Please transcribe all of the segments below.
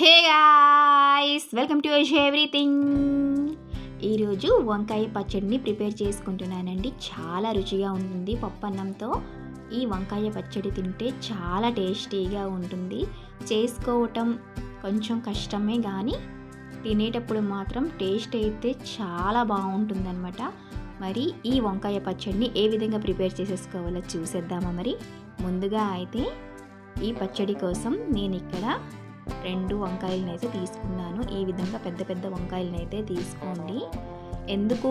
Hey guys welcome to everything. ఈరోజు వంకాయ పచ్చడిని ప్రిపేర్ చేసుకుంటున్నానండి. చాలా రుచిగా ఉంటుంది పప్పన్నంతో. ఈ వంకాయ పచ్చడి తింటే చాలా టేస్టీగా ఉంటుంది. చేసుకోవటం కొంచెం కష్టమే కానీ తినేటప్పుడు మాత్రం టేస్ట్ అయితే చాలా బాగుంటుందన్నమాట. మరి ఈ వంకాయ పచ్చడిని ఏ విధంగా ప్రిపేర్ చేసేసుకోవాలో చూసేద్దామా మరి? ముందుగా అయితే ఈ పచ్చడి కోసం నేను ఇక్కడ రెండు వంకాయలను అయితే తీసుకున్నాను. ఈ విధంగా పెద్ద పెద్ద వంకాయలను అయితే తీసుకోండి. ఎందుకు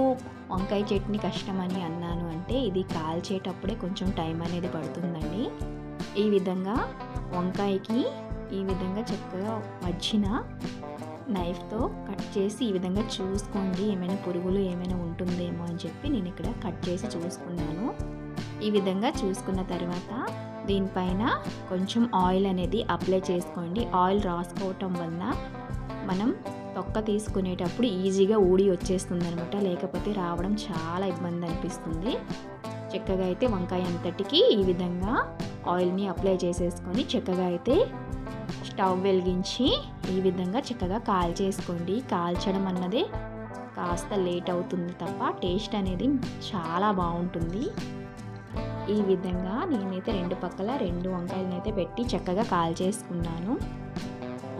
వంకాయ చట్నీ కష్టమని అన్నాను అంటే ఇది కాల్చేటప్పుడే కొంచెం టైం అనేది పడుతుందండి. ఈ విధంగా వంకాయకి ఈ విధంగా చక్కగా మధ్యన నైఫ్తో కట్ చేసి ఈ విధంగా చూసుకోండి. ఏమైనా పురుగులు ఏమైనా ఉంటుందేమో అని చెప్పి నేను ఇక్కడ కట్ చేసి చూసుకున్నాను. ఈ విధంగా చూసుకున్న తర్వాత దీనిపైన కొంచెం ఆయిల్ అనేది అప్లై చేసుకోండి. ఆయిల్ రాసుకోవటం వల్ల మనం తొక్క తీసుకునేటప్పుడు ఈజీగా ఊడి వచ్చేస్తుంది అనమాట లేకపోతే రావడం చాలా ఇబ్బంది అనిపిస్తుంది. చక్కగా అయితే వంకాయ అంతటికి ఈ విధంగా ఆయిల్ని అప్లై చేసేసుకొని చక్కగా అయితే స్టవ్ వెలిగించి ఈ విధంగా చక్కగా కాల్చేసుకోండి. కాల్చడం అన్నదే కాస్త లేట్ అవుతుంది తప్ప టేస్ట్ అనేది చాలా బాగుంటుంది. ఈ విధంగా నేనైతే రెండు పక్కల రెండు వంకాయలను అయితే పెట్టి చక్కగా కాల్చేసుకున్నాను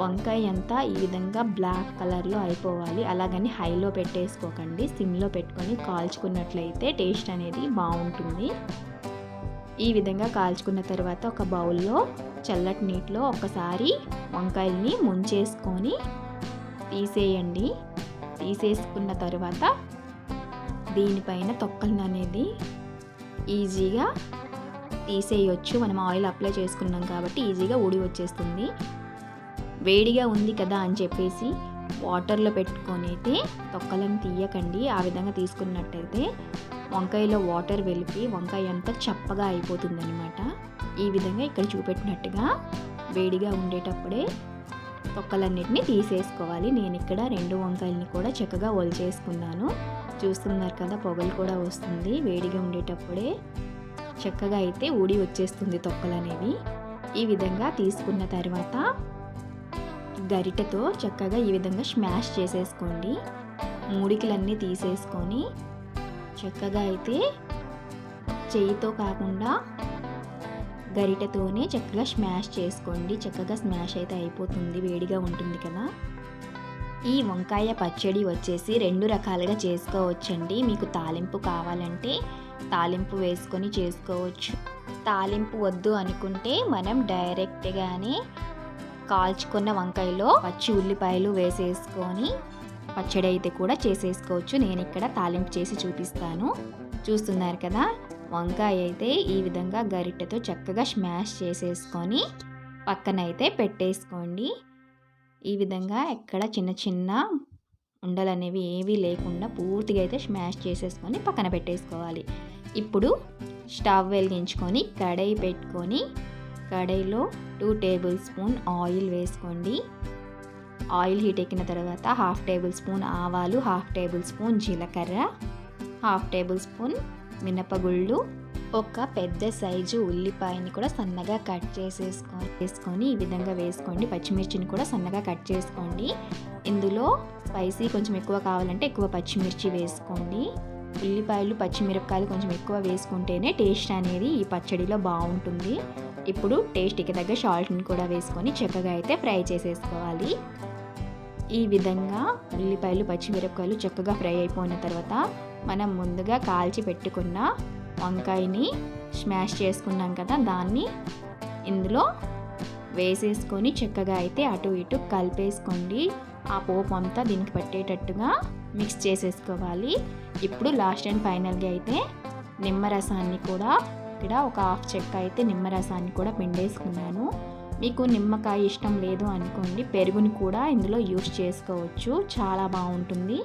వంకాయ అంతా ఈ విధంగా బ్లాక్ కలర్లో అయిపోవాలి. అలాగని హైలో పెట్టేసుకోకండి. సిమ్లో పెట్టుకొని కాల్చుకున్నట్లయితే టేస్ట్ అనేది బాగుంటుంది. ఈ విధంగా కాల్చుకున్న తర్వాత ఒక బౌల్లో చల్లటి నీటిలో ఒకసారి వంకాయల్ని ముంచేసుకొని తీసేయండి. తీసేసుకున్న తర్వాత దీనిపైన తొక్కలను అనేది ఈజీగా తీసేయొచ్చు. మనం ఆయిల్ అప్లై చేసుకున్నాం కాబట్టి ఈజీగా ఊడి వచ్చేస్తుంది. వేడిగా ఉంది కదా అని చెప్పేసి వాటర్లో పెట్టుకొని అయితే తొక్కలను తీయకండి. ఆ విధంగా తీసుకున్నట్టయితే వంకాయలో వాటర్ వెలిపి వంకాయ అంతా చప్పగా అయిపోతుంది అనమాట ఈ విధంగా ఇక్కడ చూపెట్టినట్టుగా వేడిగా ఉండేటప్పుడే తొక్కలన్నిటిని తీసేసుకోవాలి. నేను ఇక్కడ రెండు వంకాయలని కూడా చక్కగా ఒలిచేసుకున్నాను. చూస్తున్నారు కదా పొగలు కూడా వస్తుంది వేడిగా ఉండేటప్పుడే చక్కగా అయితే ఊడి వచ్చేస్తుంది తొక్కలు అనేవి. ఈ విధంగా తీసుకున్న తర్వాత గరిటెతో చక్కగా ఈ విధంగా స్మాష్ చేసేసుకోండి. మూడికలన్నీ తీసేసుకొని చక్కగా అయితే చెయ్యితో కాకుండా గరిటెతోనే చక్కగా స్మాష్ చేసుకోండి. చక్కగా స్మాష్ అయితే అయిపోతుంది వేడిగా ఉంటుంది కదా. ఈ వంకాయ పచ్చడి వచ్చేసి రెండు రకాలుగా చేసుకోవచ్చండి. మీకు తాలింపు కావాలంటే తాలింపు వేసుకొని చేసుకోవచ్చు. తాలింపు వద్దు అనుకుంటే మనం డైరెక్ట్గానే కాల్చుకున్న వంకాయలో పచ్చి ఉల్లిపాయలు వేసేసుకొని పచ్చడి అయితే కూడా చేసేసుకోవచ్చు. నేను ఇక్కడ తాలింపు చేసి చూపిస్తాను. చూస్తున్నారు కదా? వంకాయ అయితే ఈ విధంగా గరిటెతో చక్కగా స్మాష్ చేసేసుకొని పక్కన అయితే పెట్టేసుకోండి. ఈ విధంగా ఎక్కడ చిన్న చిన్న ఉండలు అనేవి ఏవీ లేకుండా పూర్తిగా అయితే స్మాష్ చేసేసుకొని పక్కన పెట్టేసుకోవాలి. ఇప్పుడు స్టవ్ వెలిగించుకొని కడాయి పెట్టుకొని కడాయిలో టూ టేబుల్ స్పూన్ ఆయిల్ వేసుకోండి. ఆయిల్ హీట్ ఎక్కిన తర్వాత హాఫ్ టేబుల్ స్పూన్ ఆవాలు హాఫ్ టేబుల్ స్పూన్ జీలకర్ర హాఫ్ టేబుల్ స్పూన్ మినపగుళ్ళు ఒక పెద్ద సైజు ఉల్లిపాయని కూడా సన్నగా కట్ చేసేసుకొని వేసుకొని ఈ విధంగా వేసుకోండి. పచ్చిమిర్చిని కూడా సన్నగా కట్ చేసుకోండి. ఇందులో స్పైసీ కొంచెం ఎక్కువ కావాలంటే ఎక్కువ పచ్చిమిర్చి వేసుకోండి. ఉల్లిపాయలు పచ్చిమిరపకాయలు కొంచెం ఎక్కువ వేసుకుంటేనే టేస్ట్ అనేది ఈ పచ్చడిలో బాగుంటుంది. ఇప్పుడు టేస్ట్కి తగ్గ సాల్ట్ని కూడా వేసుకొని చక్కగా అయితే ఫ్రై చేసేసుకోవాలి. ఈ విధంగా ఉల్లిపాయలు పచ్చిమిరపకాయలు చక్కగా ఫ్రై అయిపోయిన తర్వాత మనం ముందుగా కాల్చి పెట్టుకున్న వంకాయని స్మాష్ చేసుకున్నాం కదా దాన్ని ఇందులో వేసేసుకొని చక్కగా అయితే అటు ఇటు కలిపేసుకోండి. ఆ పోపు అంతా దీనికి పట్టేటట్టుగా మిక్స్ చేసేసుకోవాలి. ఇప్పుడు లాస్ట్ అండ్ ఫైనల్గా అయితే నిమ్మరసాన్ని కూడా ఇక్కడ ఒక హాఫ్ చెక్క అయితే నిమ్మరసాన్ని కూడా పిండేసుకున్నాను. మీకు నిమ్మకాయ ఇష్టం లేదు అనుకోండి పెరుగుని కూడా ఇందులో యూస్ చేసుకోవచ్చు. చాలా బాగుంటుంది.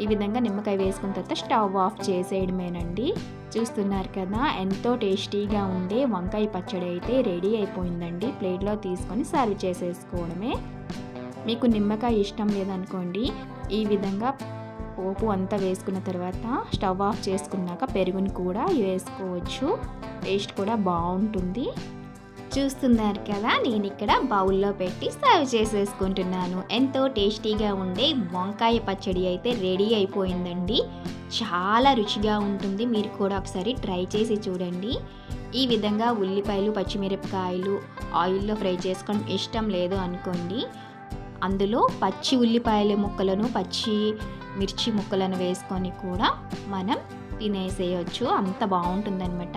ఈ విధంగా నిమ్మకాయ వేసుకున్న తర్వాత స్టవ్ ఆఫ్ చేసేయడమేనండి. చూస్తున్నారు కదా ఎంతో టేస్టీగా ఉండే వంకాయ పచ్చడి అయితే రెడీ అయిపోయిందండి. ప్లేట్లో తీసుకొని సర్వ్ చేసేసుకోవడమే. మీకు నిమ్మకాయ ఇష్టం లేదనుకోండి ఈ విధంగా పోపు అంతా వేసుకున్న తర్వాత స్టవ్ ఆఫ్ చేసుకున్నాక పెరుగుని కూడా వేసుకోవచ్చు. టేస్ట్ కూడా బాగుంటుంది. చూస్తున్నారు కదా నేను ఇక్కడ బౌల్లో పెట్టి సర్వ్ చేసేసుకుంటున్నాను. ఎంతో టేస్టీగా ఉండే వంకాయ పచ్చడి అయితే రెడీ అయిపోయిందండి. చాలా రుచిగా ఉంటుంది. మీరు కూడా ఒకసారి ట్రై చేసి చూడండి. ఈ విధంగా ఉల్లిపాయలు పచ్చిమిరపకాయలు ఆయిల్లో ఫ్రై చేసుకోవడం ఇష్టం లేదు అనుకోండి. అందులో పచ్చి ఉల్లిపాయల ముక్కలను పచ్చి మిర్చి ముక్కలను వేసుకొని కూడా మనం తినేసేయచ్చు. అంత బాగుంటుందన్నమాట.